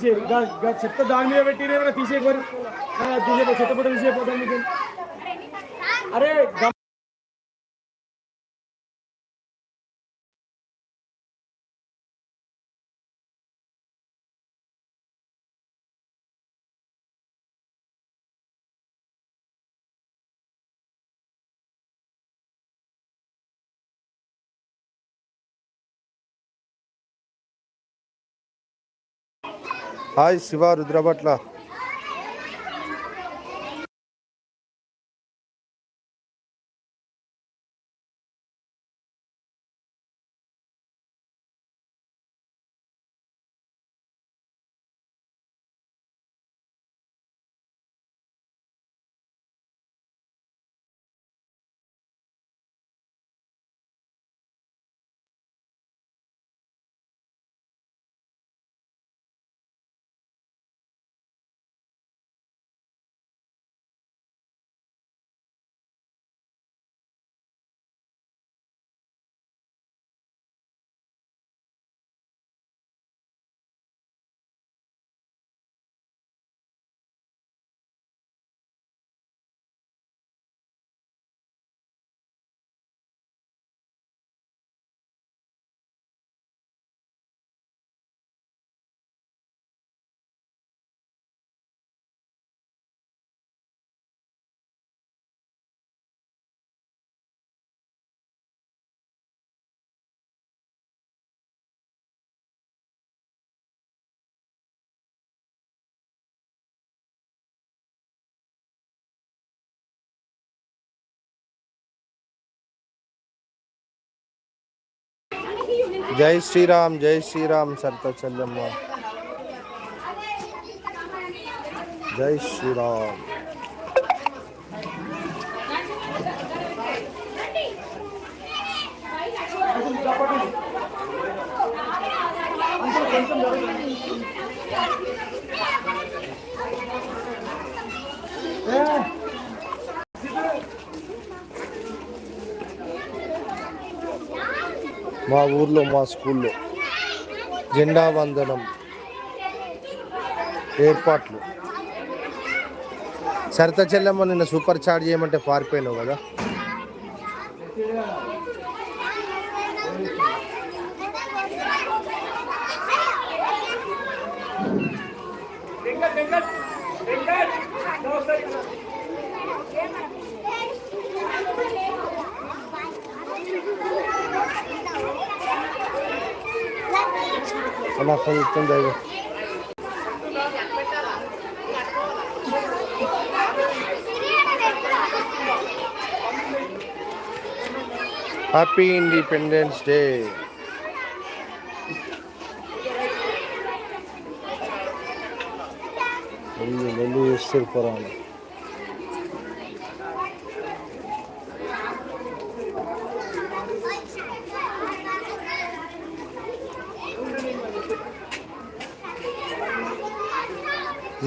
తీసే చెత్త దాని మీద పెట్టిన తీసేయకోరు చెత్త పట్ట తీసేయపోతాం మీకు అరే హాయ్ శివ రుద్రభట్ల. జై శ్రీరామ్ జై శ్రీరామ్ సర్త చెల్లెమ్మ జై శ్రీరామ్ మా ఊర్లో మా స్కూల్లో జెండా వందనం ఏర్పాట్లు. సరిత చెల్లెమ్మ నిన్న సూపర్ చార్జ్ చేయమంటే పారిపోయినావు కదా? అలా కొంచెం దైవం హ్యాపీ ఇండిపెండెన్స్ డే వెళ్ళి వెళ్ళి చేస్తారు పొరాలు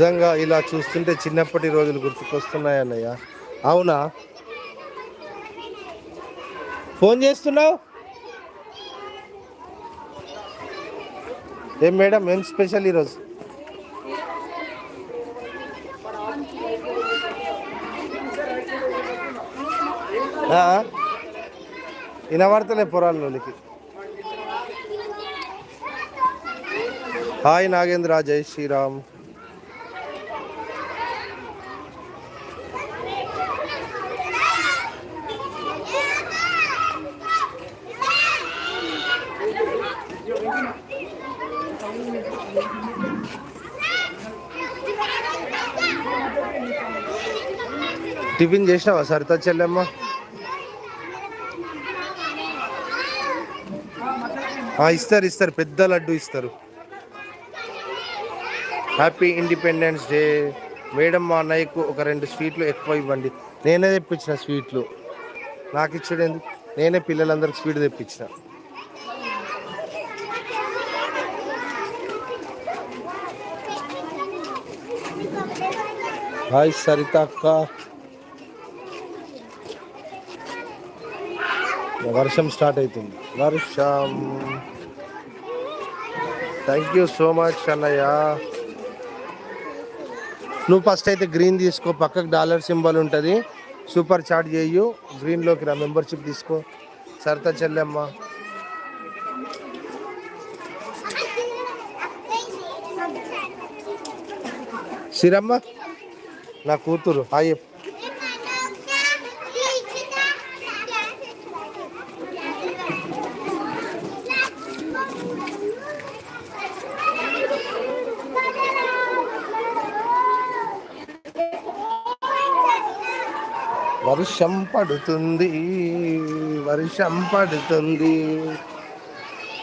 నిజంగా ఇలా చూస్తుంటే చిన్నప్పటి రోజులు గుర్తుకొస్తున్నాయి అన్నయ్య అవునా? ఫోన్ చేస్తున్నావు? ఏం మేడం ఏం స్పెషల్ ఈరోజు? వినబడతలే పొరాల్లోనికి హాయ్ నాగేంద్ర జై శ్రీరామ్. టిఫిన్ చేసినావా సరితా చెల్లెమ్మ? ఇస్తారు ఇస్తారు. పెద్ద లడ్డు ఇస్తారు. హ్యాపీ ఇండిపెండెన్స్ డే మేడం మా అన్నయ్యకు ఒక రెండు స్వీట్లు ఎక్కువ ఇవ్వండి. నేనే తెప్పించిన స్వీట్లు. నాకు ఇచ్చాడు నేనే పిల్లలందరికి స్వీట్ తెప్పించిన. హాయ్ సరిత అక్క. వర్షం స్టార్ట్ అవుతుంది. వర్షం. థ్యాంక్ యూ సో మచ్ అన్నయ్య. నువ్వు ఫస్ట్ అయితే గ్రీన్ తీసుకో పక్కకు డాలర్ సింబల్ ఉంటుంది. సూపర్ చాట్ చేయు గ్రీన్లోకి రా మెంబర్షిప్ తీసుకో. సరితా చెల్లెమ్మ. సిరమ్మ? నా కూతురు హాయ్ వర్షం పడుతుంది వర్షం పడుతుంది.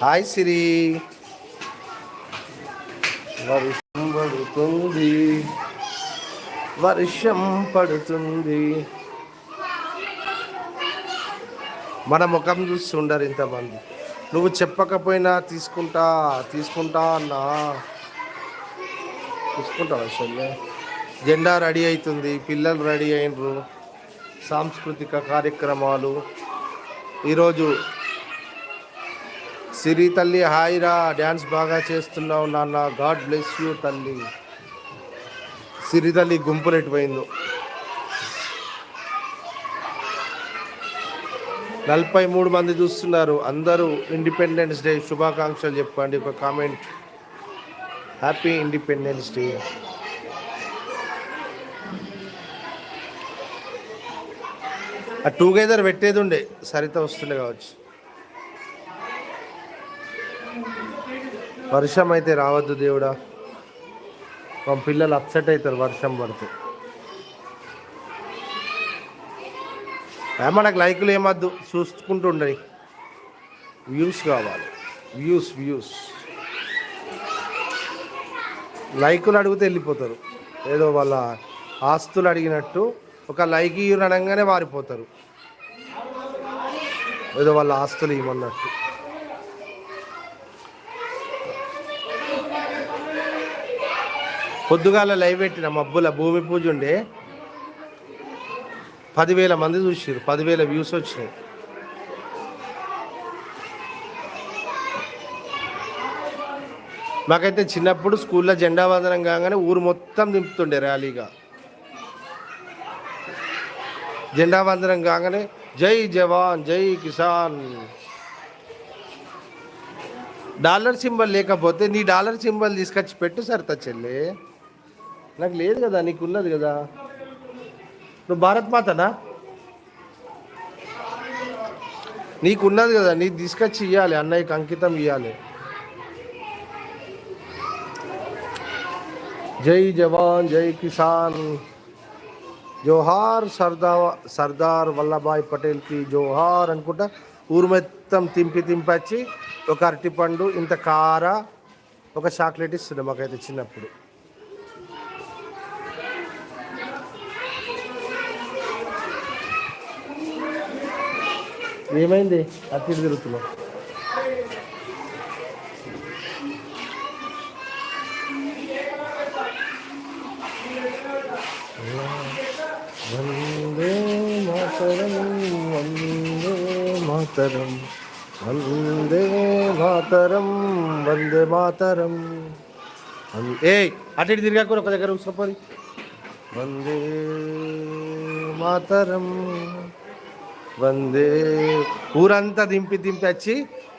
హాయ్ సిరి. వర్షం పడుతుంది వర్షం పడుతుంది. మన ముఖం చూసి ఉండరు ఇంతమంది. నువ్వు చెప్పకపోయినా తీసుకుంటా తీసుకుంటా అన్నా. తీసుకుంటావా అసలు జెండా రెడీ అవుతుంది పిల్లలు రెడీ అయినరు. సాంస్కృతిక కార్యక్రమాలు. ఈరోజు సిరి తల్లి హాయిరా డ్యాన్స్ బాగా చేస్తున్నావు నాన్న. గాడ్ బ్లెస్ యూ తల్లి. సిరి తల్లి గుంపులు ఎటుపోయిందో. నలభై మూడు మంది చూస్తున్నారు. అందరూ ఇండిపెండెన్స్ డే శుభాకాంక్షలు చెప్పండి. ఒక కామెంట్. Happy independence day. ఆ టుగెదర్ పెట్టేది ఉండే. సరిత వస్తుండే కావచ్చు. వర్షం అయితే రావద్దు దేవుడా. మా పిల్లలు అప్సెట్ అవుతారు వర్షం పడితే. మనకు లైకులు ఏమద్దు. చూసుకుంటూ ఉండని వ్యూస్ కావాలి. వ్యూస్ వ్యూస్ లైకులు అడిగితే వెళ్ళిపోతారు. ఏదో వాళ్ళ ఆస్తులు అడిగినట్టు ఒక లైక్ ఇయ్యరు అనగానే వారిపోతారు ఏదో వాళ్ళ ఆస్తులు ఇవ్వమన్నట్టు పొద్దుగాల లైవ్ పెట్టిన మబ్బుల భూమి పూజ ఉండే పదివేల మంది చూసారు పదివేల వ్యూస్ వచ్చినాయి. మాకైతే చిన్నప్పుడు స్కూల్లో జెండా వందనం కాగానే ఊరు మొత్తం దింపుతుండే ర్యాలీగా. జెండా వందనం కాగానే జై జవాన్ జై కిసాన్. డాలర్ సింబల్ లేకపోతే నీ డాలర్ సింబల్ తీసుకొచ్చి పెట్టు సరిత చెల్లి. నాకు లేదు కదా నీకు ఉన్నది కదా. నువ్వు భారత్ మాతనా? నీకు ఉన్నది కదా నీకు తీసుకొచ్చి ఇవ్వాలి అన్నయ్యకి అంకితం ఇవ్వాలి జై జవాన్ జై కిసాన్. జోహార్ సర్దార్ సర్దార్ వల్లభాయ్ పటేల్కి జోహార్ అనుకుంటా ఊరు మొత్తం తింపి తింపచ్చి ఒక అరటిపండు ఇంత కార ఒక చాక్లెట్ ఇస్తుండే మాకైతే చిన్నప్పుడు. ఏమైంది? అట్టి ఇటు తిరుగుతున్నావు. వందే మాతరం వందే మాతరం వందే మాతరం వందే మాతరం. ఏ అటు ఇటు తిరిగాకు ఒక దగ్గర కూర్చోపోయి వందే మాతరం వందే. ఊరంతా దింపి దింపి వచ్చి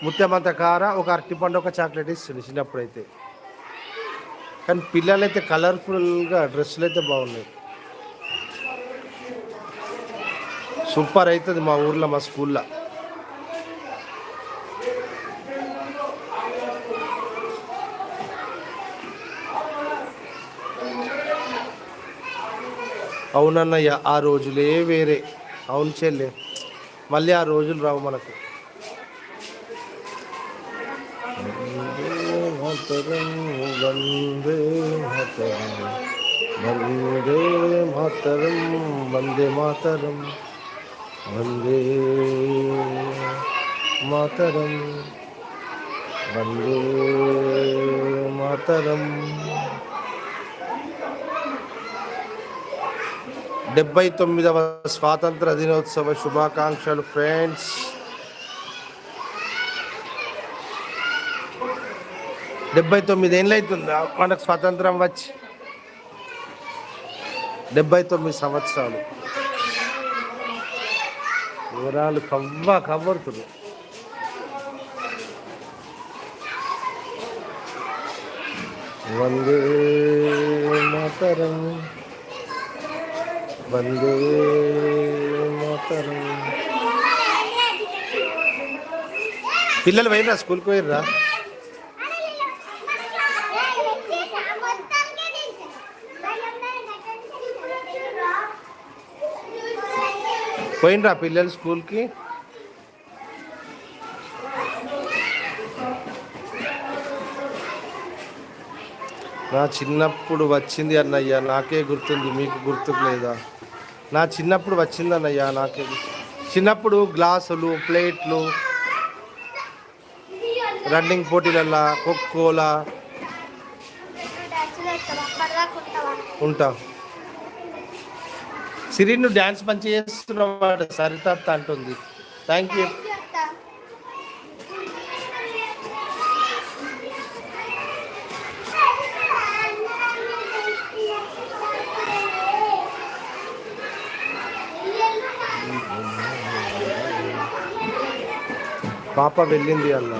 ముత్యమంత కార ఒక అరటిపండు ఒక చాక్లెట్ ఇస్తుంది చిన్నప్పుడు అయితే కానీ పిల్లలు అయితే కలర్ఫుల్గా డ్రెస్సులు అయితే బాగున్నాయి. సూపర్ అవుతుంది మా ఊర్లో మా స్కూల్లో. అవునన్నయ్య ఆ రోజులే వేరే. అవును చెల్లె. మళ్ళీ ఆ రోజులు రావు మనకు. వందే మాతరం వందే మాతరం. వందే మాతరం. వందే మాతరం. డెబ్బై తొమ్మిదవ స్వాతంత్ర దినోత్సవ శుభాకాంక్షలు ఫ్రెండ్స్. డెబ్బై తొమ్మిది ఏళ్ళు అవుతుందా మనకు స్వాతంత్రం వచ్చి. డెబ్బై తొమ్మిది సంవత్సరాలు. వివరాలు కవ్వ కవ్వడుతుంది వందే మాతరం. వందే మాతరం. పిల్లలు పోయినరా స్కూల్కి పోయినరా పోయినరా పిల్లలు స్కూల్కి? నా చిన్నప్పుడు వచ్చింది అన్నయ్య నాకే గుర్తుంది మీకు గుర్తుకు లేదా నా చిన్నప్పుడు వచ్చింది అన్నయ్య నాకే గుర్తు. చిన్నప్పుడు గ్లాసులు ప్లేట్లు రన్నింగ్ పోటీలల్లా ఖోఖోలా ఉంటా. సిరి నువ్వు డ్యాన్స్ మంచి చేస్తున్నావు సరిత అంటుంది. థ్యాంక్ యూ పాప వెళ్ళింది అన్న.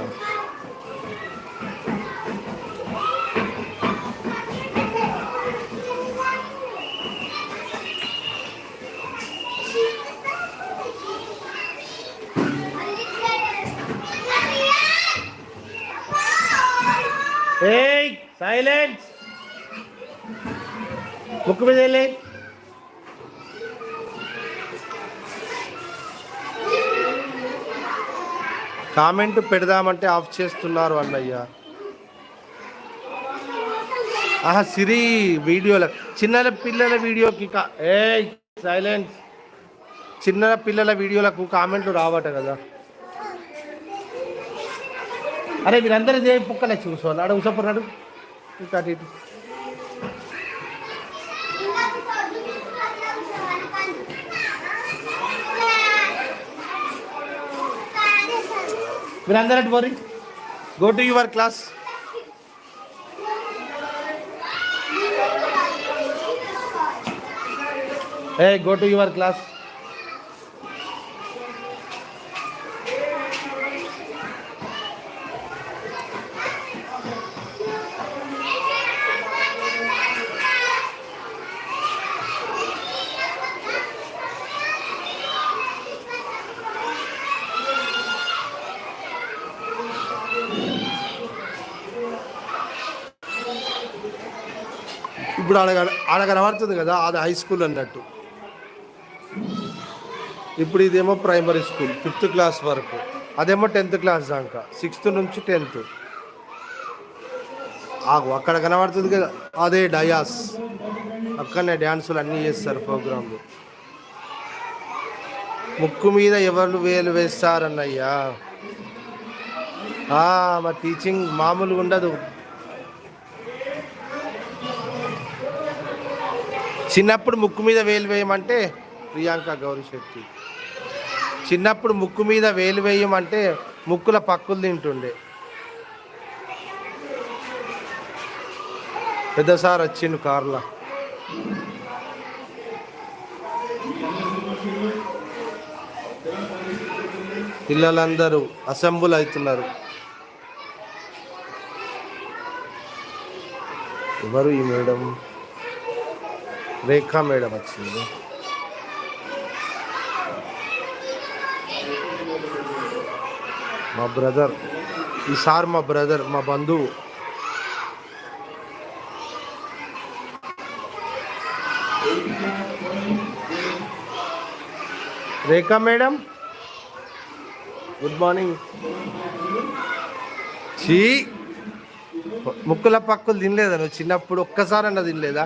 ఏయ్ సైలెన్స్. ముక్కు మీద వెళ్ళి. కామెంట్ పెడదామంటే ఆఫ్ చేస్తున్నారు అన్నయ్య. ఆహా సిరి వీడియోల చిన్న పిల్లల వీడియోకి కా- ఏయ్ సైలెన్స్. చిన్న పిల్లల వీడియోలకు కామెంట్లు రావట కదా. అరే మీరందరూ ఇదే పుక్కలే చూసుకోవాలి. ఆడ ఉసపన్నాడు ఇంకా ఇటు. మీరందరూ అటు పోరి? గో టు యువర్ క్లాస్ ఏ గో టు యువర్ క్లాస్ ఇప్పుడు అడగ ఆడ కనబడుతుంది కదా అది హై స్కూల్ అన్నట్టు. ఇప్పుడు ఇదేమో ప్రైమరీ స్కూల్ ఫిఫ్త్ క్లాస్ వరకు. అదేమో టెన్త్ క్లాస్ దాకా సిక్స్త్ నుంచి టెన్త్ అక్కడ కనబడుతుంది కదా అదే డయాస్ అక్కడనే డ్యాన్సులు అన్నీ చేస్తారు ప్రోగ్రాంలు ముక్కు మీద ఎవరు వేలు వేస్తారన్నయ్యా? మా టీచింగ్ మామూలుగా ఉండదు. చిన్నప్పుడు ముక్కు మీద వేలు వేయమంటే ప్రియాంక గౌరీ శెట్టి. చిన్నప్పుడు ముక్కు మీద వేలు వేయమంటే ముక్కుల పక్కులు తింటుండే. పెద్ద సార్ వచ్చిండు కార్లో. పిల్లలందరూ అసెంబుల్ అవుతున్నారు. ఎవరు ఈ మేడం? రేఖా మేడం వచ్చింది. మా బ్రదర్ ఈ సార్ మా బ్రదర్ మా బంధువు. Rekha madam good morning. చీ ముక్కుల పక్కులు తినలేదా నువ్వు? చిన్నప్పుడు ఒక్కసారన్నా తినలేదా?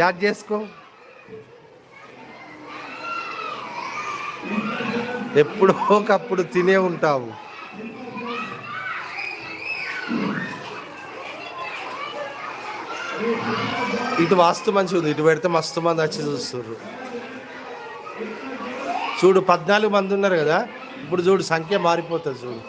యాద్ చేసుకో. ఎప్పుడో ఒకప్పుడు తినే ఉంటావు. ఇటు వాస్తు మంచిగా ఉంది. ఇటు పెడితే మస్తు మంది వచ్చి చూస్తుర్రు. చూడు పద్నాలుగు మంది ఉన్నారు కదా. ఇప్పుడు చూడు సంఖ్య మారిపోతుంది చూడు.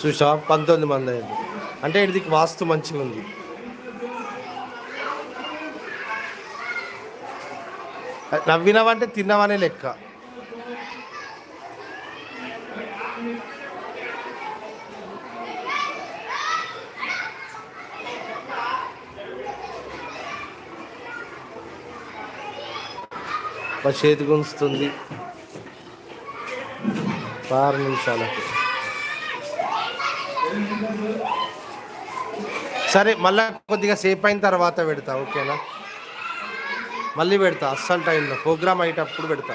చూసా పంతొమ్మిది మంది అయింది. అంటే ఇది వాస్తు మంచిగా ఉంది. నవ్వినవంటే తిన్నవనే లెక్క. చేతి గుంజుతుంది. ఆరు నిమిషాలకి. సరే మళ్ళీ కొద్దిగా సేపు అయిన తర్వాత పెడతా ఓకేనా? మళ్ళీ పెడతా అస్సలు టైంలో ప్రోగ్రామ్ అయ్యేటప్పుడు పెడతా.